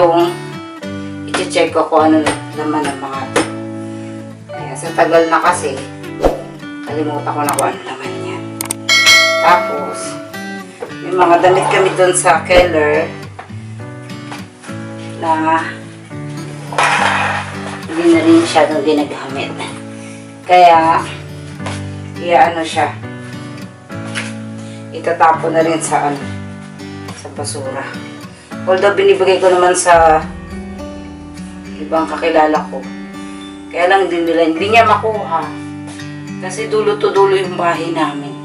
yung i-check ko kung ano naman ang mga. Ayan, sa tagal na kasi, kalimutan ko na kung ano naman yan. Tapos, may mga damit kami doon sa Keller na hindi na rin siya doon ginagamit. Kaya, iya ano siya, itatapon na rin sa ano, sa basura. Although binibigay ko naman sa ibang kakilala ko. Kaya lang din nila, hindi niya makuha. Kasi dulo to dulo yung bahay namin.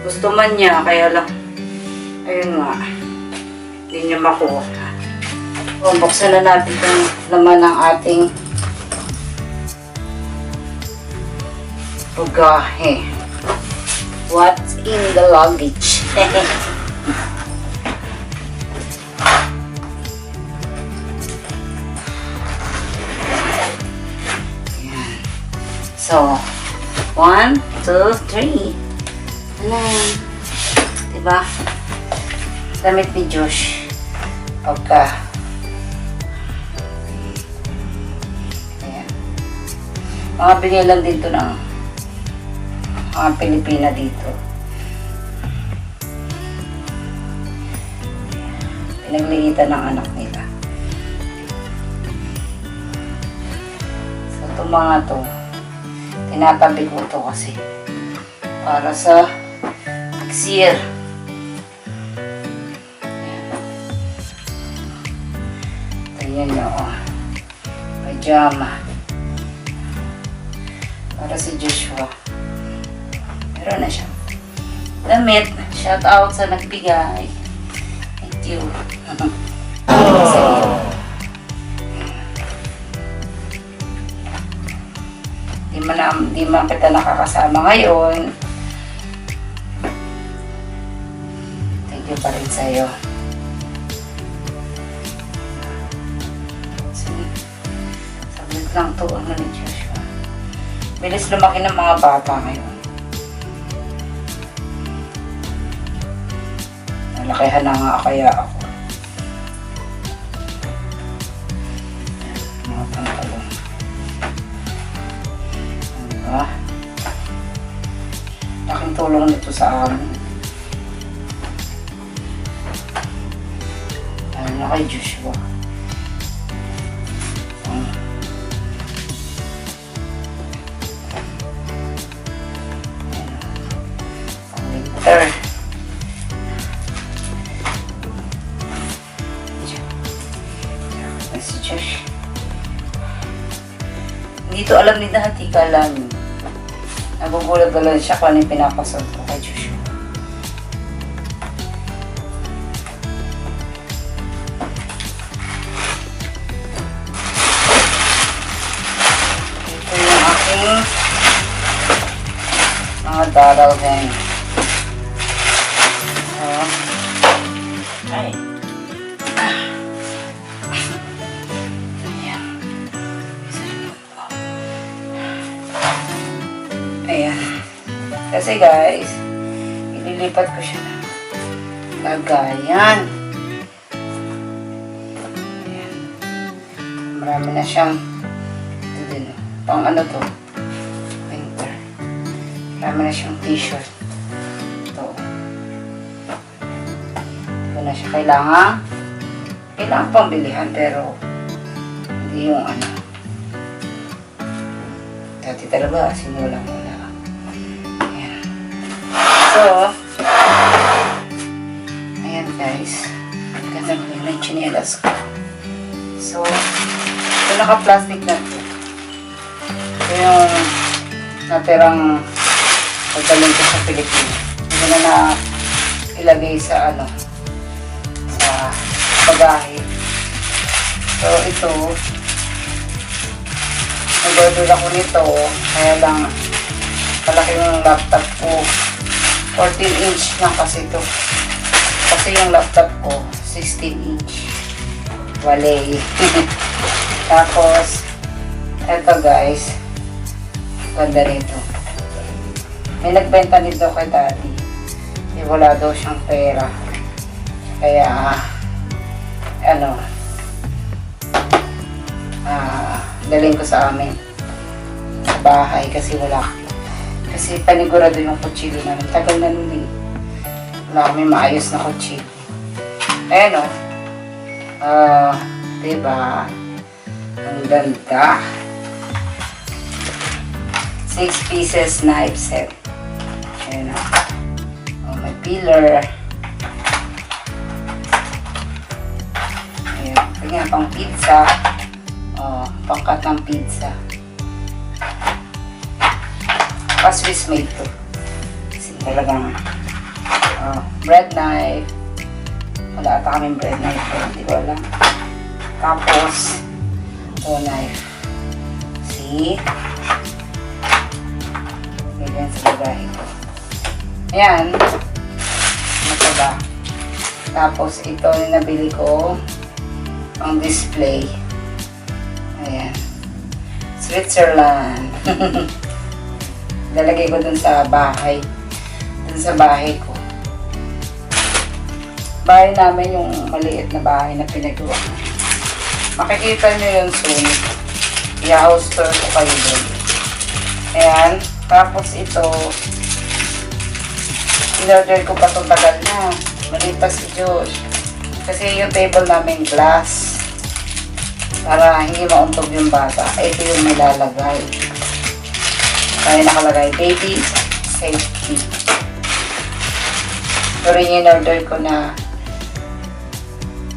Gusto man niya, kaya lang, ayun nga, hindi niya makuha. O, buksan na natin itong laman ng ating bagahe. What's in the luggage? So, one, two, three. Ano? Diba? Damit ni Josh. Pagka. Ayan. Mga bigay lang dito ng mga Pilipina dito. Pinaglihitan ng anak nila. So, itong mga to, tinatabi ko to kasi para sa year. Ayan na, oh. Pajama. Para si Joshua. Meron na siya. Damit. Shout out sa nagbigay. Thank you. Iyo. Na, di man kita nakakasama ngayon. Thank you pa rin sa iyo. Sige. Saglit lang to ano ni Joshua. Bilis lumaki ng mga bata ngayon. Nalakihan na nga kaya ako. Tulong nito sa amin. Lalo na kay Joshua. Hmm. Winter. Si Josh. Hindi to alam ni. Nagugulat na lang siya kung ano yung pinapasok ko kay Joshua. Ito yung aking mga daraw din. Ililipat ko siya na lagayan. Ayan. Marami na siyang oh. Pang ano to? Winter. Marami na siyang t-shirt. Ito. Ito na siya kailangan. Kailangan pang bilihan pero hindi yung ano. Dati talaga, simulang wala. Ayan. So, chinelas ko. So, ito naka-plastic na ito. Ito yung natirang pagdaling ko sa Pilipinas. Hindi na na ilagay sa ano, sa bagahe. So, ito, nag-order ako nito, kaya lang, malaki yung laptop ko. 14 inch lang kasi ito. Kasi yung laptop ko, 16 inch. Wale. Tapos, eto guys, ganda nito. May nagbenta nito kay daddy. Eh, wala daw siyang pera. Kaya, ano, Daling ko sa amin. Sa bahay kasi wala. Kasi panigurado yung kutsilyo namin. Tagal na nun eh. Wala kami maayos na kutsilyo. Ayan o. Ah, diba? Ang ganda. Six pieces knife set. Ayan o. Oh, may pillar. Ayan. Tingnan, pang pizza. Oh, pangkat ng pizza. Pa-Swiss made to. Kasi talagang oh, bread knife. Wala ata kaming bread knife. Pero hindi ko alam. Tapos, ito knife. See? Ganyan sa bagay ko. Ayan. Mataba. Tapos, ito yung nabili ko. Ang display. Ayan. Switzerland. Lalagay ko dun sa bahay. Dun sa bahay ko. Bahay namin yung maliit na bahay na pinagawa. Makikita nyo yun soon. I-house tour ko kayo dun. Ayan. Tapos ito, in-order ko pa itong tagal na. Maliit pa si Josh. Kasi yung table namin glass. Para hindi mauntog yung bata. Ito yung nilalagay. Kaya nakalagay, baby safety. Ito rin yung order ko na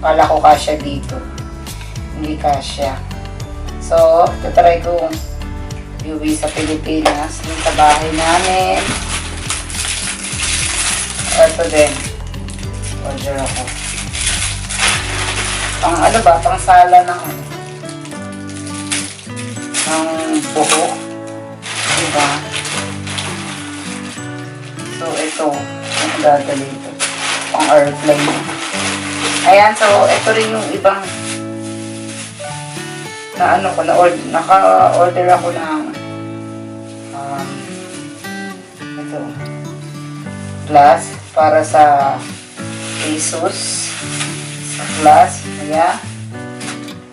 kala ko kasya dito. Hindi kasya. So, tatry ko iuwi sa Pilipinas. Yung sa bahay namin. Ito din. Order ako. Pang ano ba? Pang sala ng ano? Ng buhok. Diba? So, ito. Ang dadali ito. Pang airplane. Ayan, so, ito rin yung ibang na ano ko, na order, naka-order ako ng um, ito, glass para sa Asus sa glass. Kaya,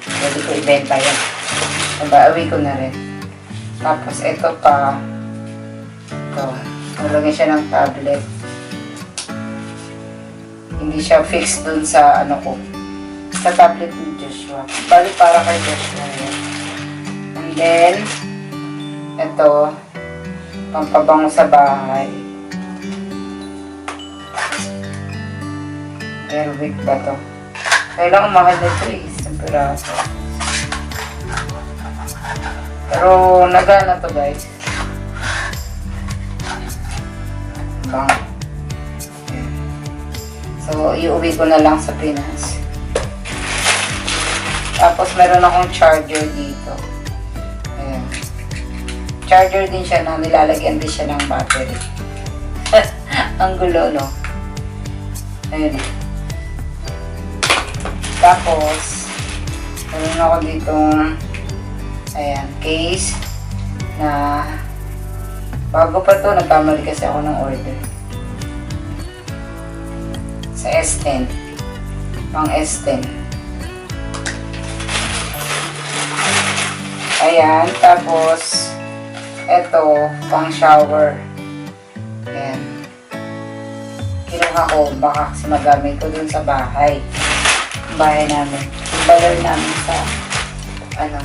pwede ko ibenta yan. Nabaawi ko na rin. Tapos, ito pa. Ito. Nalagyan siya ng tablet. Hindi siya fixed dun sa ano ko. Sa tablet ni Joshua. Bali para kay Joshua yan. And then, ito. Pampabango sa bahay. Airwick ba to? Kailangan mahal na ito eh. Isang piraso. Pero nagana to guys. Bang. So, iuwi ko na lang sa Pinas. Tapos, meron akong charger dito. Ayan. Charger din siya na nilalagyan din siya ng battery. Ang gulo, no? Ayan. Tapos, meron ako ditong ayan, case na bago pa to, nagkamali kasi ako ng order. Sa S10. Pang S10. Ayan, tapos eto, pang shower. Ayan. Kinuha ko, baka kasi magamit ko dun sa bahay. Bahay namin. Balar namin sa ano,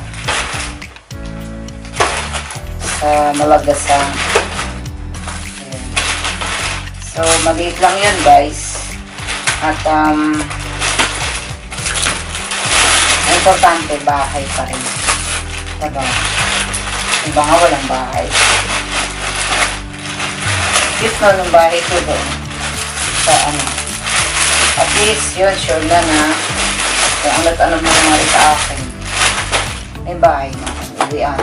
sa Malagasan. Ayan. So, maliit lang yun, guys. At, um, importante, bahay pa rin. Diba? Iba nga walang bahay. Cute no, nung bahay ko doon. Sa ano. At least, yun, sure na na kung ano't ano mangyari sa akin. May bahay na uwian.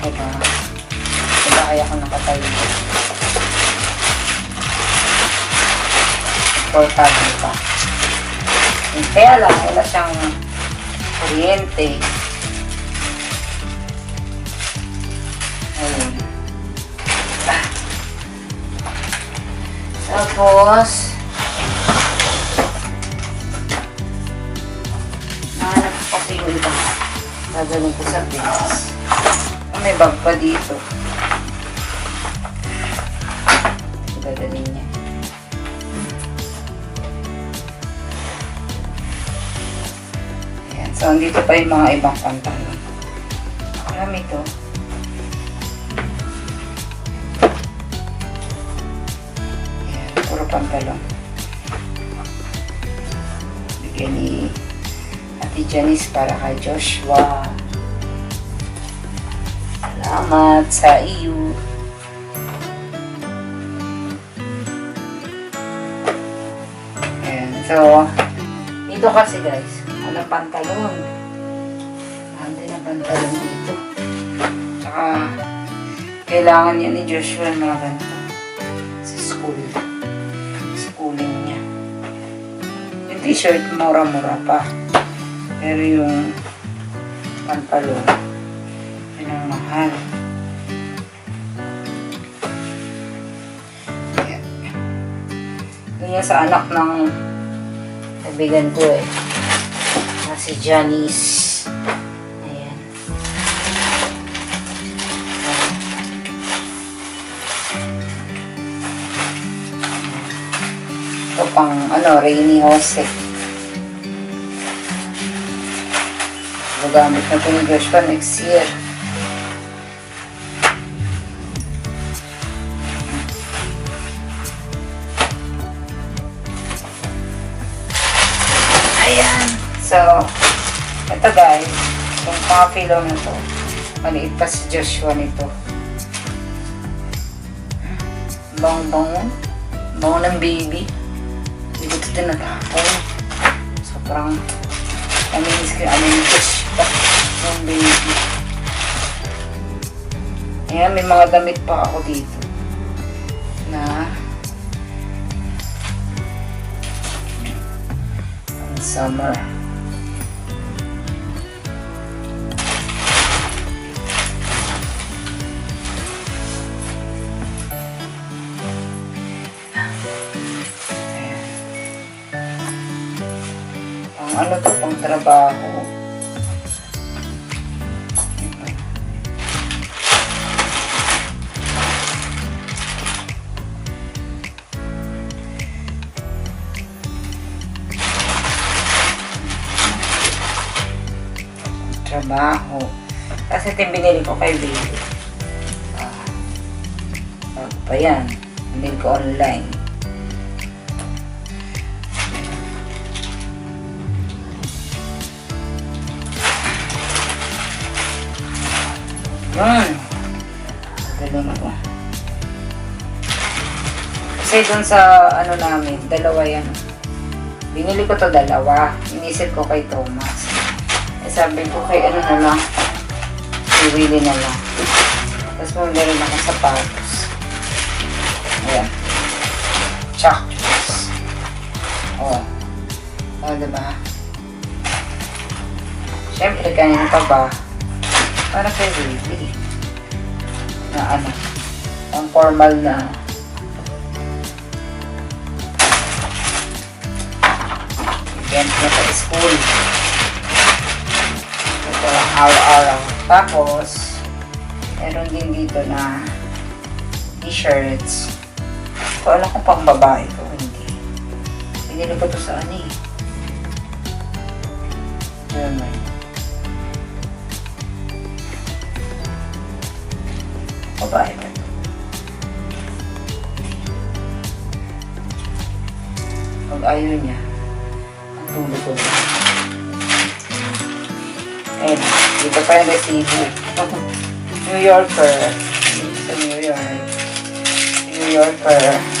Diba? Sa bahay ako nakatayo. Portable pa. Kaya lang, wala siyang kuryente. Ayun. Ah. Tapos, nahanap ko kasi yung iba. Dadalhin ko sa Pinas. May bag pa dito. Dadalhin niya. So, andito pa yung mga ibang pantalon. Marami to. Ayan. Puro pantalon. Bigyan ni Ate Janice para kay Joshua. Salamat sa iyo. Ayan. So, dito kasi guys, ano pantalon. Ando na pantalon dito. Tsaka, kailangan niya ni Joshua ng mga ganito. Sa school. Schooling niya. Yung t-shirt, mura-mura pa. Pero yung pantalon, yun ang mahal. Ayan. Ganyan sa anak ng kaibigan ko eh. Si Janice. Ayan. Pang ano, Rainy Jose. Gagamit na ito ni Joshua next year. So, ito guys, yung mga pillow na to, maliit pa si Joshua nito. Bang-bang. Bango ng baby. Hindi ko ito tinatapon. Sobrang Aminis ko, aminis pa ng baby. Ayan, may mga damit pa ako dito. Na summer. Ano to, pang trabaho. Trabaho. Kasi ito binili ko kay baby. Ah, bago pa yan. Binili ko online. Yan. Galing ako. Kasi dun sa ano namin, dalawa yan. Binili ko to dalawa. Inisip ko kay Thomas. Eh sabi ko kay ano na lang. Kay Willie na lang. Tapos bumili rin ako sapatos. Ayan. Chocolates. Oh. Oh, diba? Siyempre, kanina pa ba? Para kay baby. Na ano, ang formal na. Event niya sa school. Ito ang araw-araw. Tapos, meron din dito na t-shirts. Ko alam kung pang babae ko, hindi. Pinili ko to sa ano eh. Ayaw niya, ang tulog ko na. Ayun, dito pa yung resibo. New Yorker. Sa New York. New Yorker.